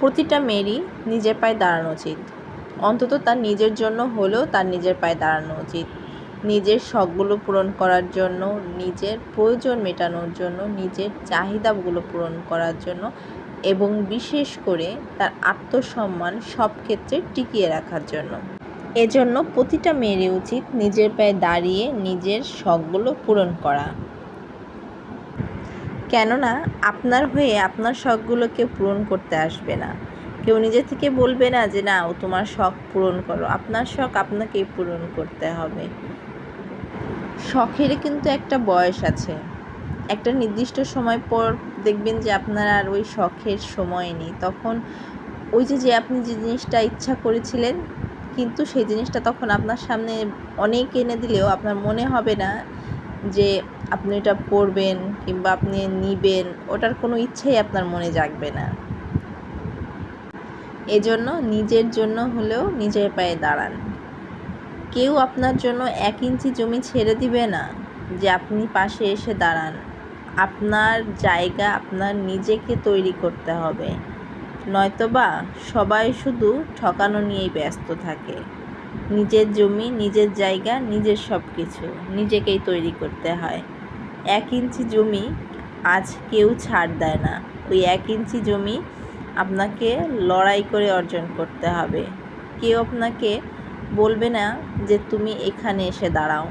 প্রতিটা মেয়েরই নিজের পায়ে দাঁড়ানো উচিত। অন্তত তার নিজের জন্য হলেও তার নিজের পায়ে দাঁড়ানো উচিত। নিজের শখগুলো পূরণ করার জন্য, নিজের প্রয়োজন মেটানোর জন্য, নিজের চাহিদাগুলো পূরণ করার জন্য এবং বিশেষ করে তার আত্মসম্মান সব ক্ষেত্রে টিকিয়ে রাখার জন্য। এজন্য প্রতিটা মেয়েরই উচিত নিজের পায়ে দাঁড়িয়ে নিজের শখগুলো পূরণ করা। কেননা আপনার হয়ে আপনার শখগুলোকে পূরণ করতে আসবে না। কেউ নিজে থেকে বলবে না যে, না, ও তোমার শখ পূরণ করো। আপনার শখ আপনাকেই পূরণ করতে হবে। শখের কিন্তু একটা বয়স আছে। একটা নির্দিষ্ট সময় পর দেখবেন যে আপনার আর ওই শখের সময় নেই। তখন ওই যে যে আপনি যে জিনিসটা ইচ্ছা করেছিলেন, কিন্তু সেই জিনিসটা তখন আপনার সামনে অনেক এনে দিলেও আপনার মনে হবে না যে আপনি এটা পড়বেন কিংবা আপনি নিবেন, ওটার কোনো ইচ্ছাই আপনার মনে জাগবে না। এজন্য নিজের জন্য হলেও নিজের পায়ে দাঁড়ান। কেউ আপনার জন্য এক ইঞ্চি জমি ছেড়ে দিবে না যে আপনি পাশে এসে দাঁড়ান। আপনার জায়গা আপনার নিজেকে তৈরি করতে হবে। নয়তোবা সবাই শুধু ঠকানো নিয়েই ব্যস্ত থাকে। নিজের জমি, নিজের জায়গা, নিজের সব কিছু নিজেকেই তৈরি করতে হয়। এক ইঞ্চি জমি আজ কেউ ছাড় দেয় না। ওই এক ইঞ্চি জমি আপনাকে লড়াই করে অর্জন করতে হবে। কেউ আপনাকে বলবে না যে, তুমি এখানে এসে দাঁড়াও।